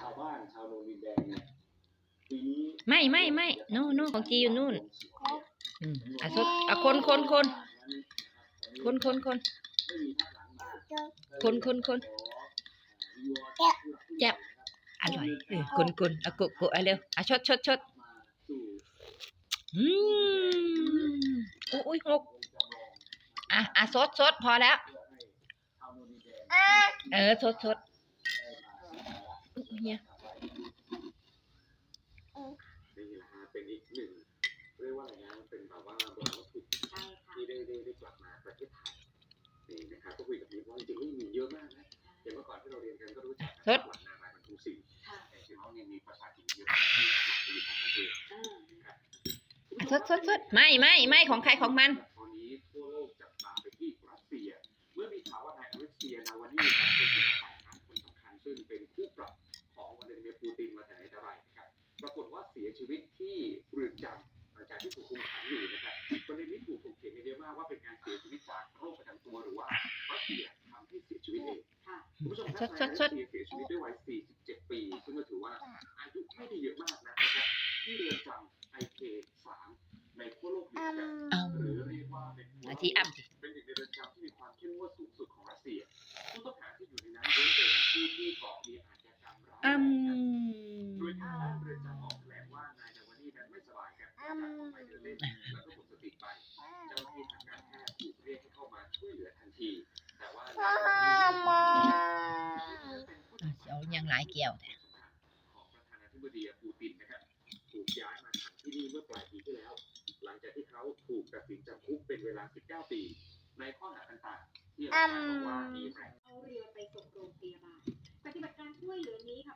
ชาวบ้านชาวโนนดินแดงเนี่ยปีนี้ไม่ไม่ไม่โน่นโน่นของจีอยู่นู่นอืมอะสดอะคนคนคนคนคนคนไม่มีพักหลังมาคนคนคนแจ็บอร่อยเออคนคนอะกุกุอะเร็วอะชดชดชดมาสู่อืมอุ้ยอุ้ยหกอะอะสดสดพอแล้วเพื่อให้ชาวโนนดินแดงเออสดสดอุ๊ย เนี่ยนี่แหละฮะเป็นอีกหนึ่งเรียกว่าอะไรนะเป็นแบบว่าโบราณวัตถุใช่ค่ะที่ได้ได้ได้กลับมาประเทศไทยนี่นะครับก็คุยกับพี่ว่าจริงๆก็มีเยอะมากนะเดี๋ยวเมื่อก่อนที่เราเรียนกันก็รู้จักหลังนารายบรรทุกสิ่งค่ะแต่จริงๆแล้วเนี่ยมีภาษาจีนเยอะมากที่อยู่ต่างประเทศเอออะสดสดสดไม่ไม่ไม่ของใครของมัน ของวลาดิเมียร์ปูตินมาแต่ไหนแต่ไรนะครับปรากฏว่าเสียชีวิตที่เรือนจำหลังจากที่ถูกคุมขังอยู่นะครับประเด็นนี้ถูกถกเถียงกันเยอะมากว่าเป็นการเสียชีวิตจากโรคประจำตัวหรือว่ารัสเซียทำให้เสียชีวิตเองค่ะคุณผู้ชมครับชดชดชดนายอเล็กเซียเสียชีวิตด้วยวัย 47 ปี ซึ่งก็ถือว่าอายุไม่ได้เยอะมากนะครับที่เรือนจำ IK3 ในทั่วโลกอยู่นะครับเอาหรือเรียกว่าเป็นอาทีอ้ำสิเป็นหนึ่งในเรือนจำายครับจากการออกไปเดินเล่นแล้วก็หมดเจ้าหน้าที่ทางการแพทย์ถูกเรียกให้เข้ามาช่วยเหลือทันทีแต่ว่านายนาวานีเป็นผู้อะต้องหาเอายังหลายแก้วแต่ของประธานาธิบดีปูตินนะครับถูกย้ายมาขังที่นี่เมื่อปลายปีที่แล้วหลังจากที่เขาถูกตัดสินจำคุกเป็นเวลา19ปีในข้อหาต่างๆที่เราบอกว่ามีแรงเอาเรือไปส่งโรงพยาบาลปฏิบัติการช่วยเหลือนี้ค่ะ